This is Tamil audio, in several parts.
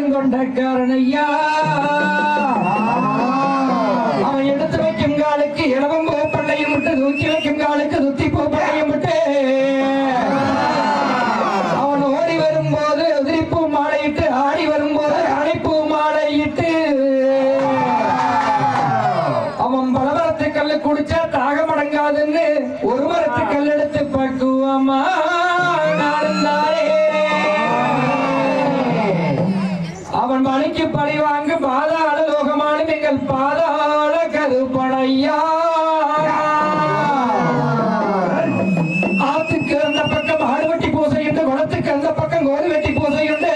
நெடுங்கொண்ட காரணையா அவன் எடுத்து வைக்கும் காலுக்கு இளவ உன் மணிக்கு பழிவாங்கு பாதாள லோகமானும் எங்கள் பாதாள கருப்பனையா ஆத்துக்கு அந்த பக்கம் ஆடுவெட்டி பூசை உண்டு குளத்துக்கு அந்த பக்கம் கோரி வெட்டி பூசை உண்டு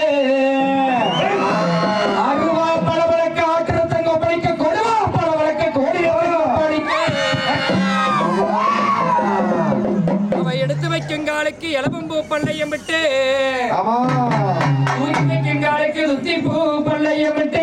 எடுத்து வைக்கும் காலுக்கு எலபம்பூ பள்ளையம் விட்டு. ஆமா. வைக்கும் காலுக்கு சுத்தி போ ఏమంటే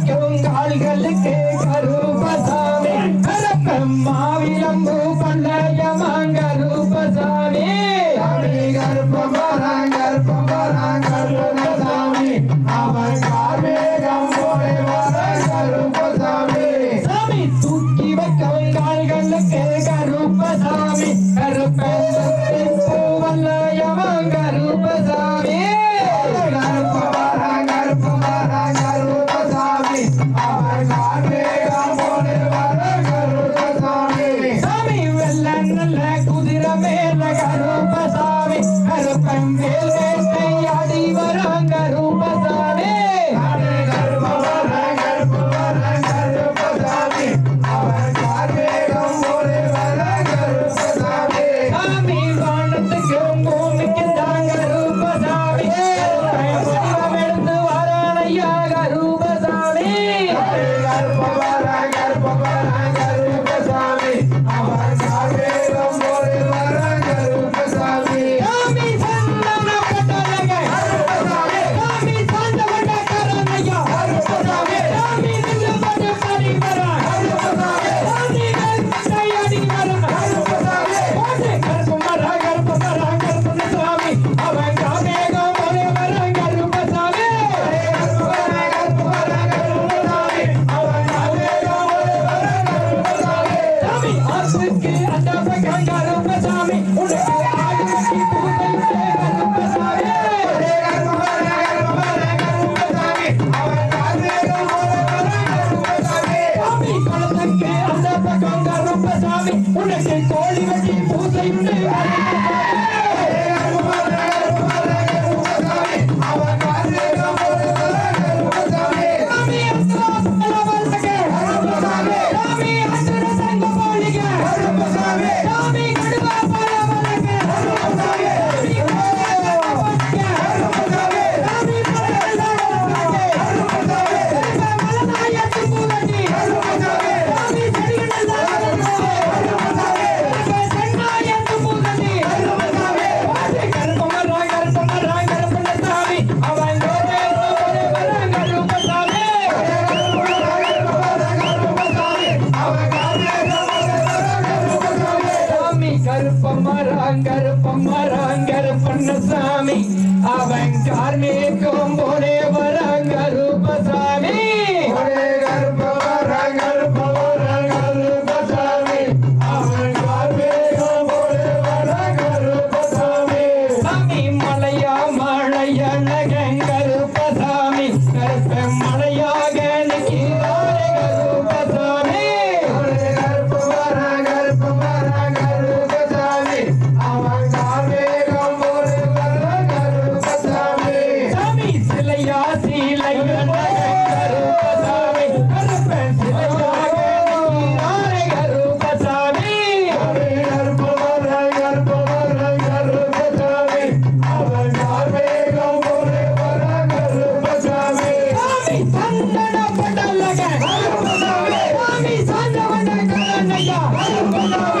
அடிக்கும் கால்களுக்கு கருப்பசாமி மாவிலம்பு பண்டயமான் கருப்பசாமி கருப்பம் வராங்க கருப்பம் வராங்க கருப்பசாமி அவன் தன் வேலை வராங்க ரூ உனக்கு அண்டாச கங்காரம் சாமி உனக்கு உனக்கு கோழி வச்சு ரங்கசாமி அவன் கார்மேகம் போனே venga, venga.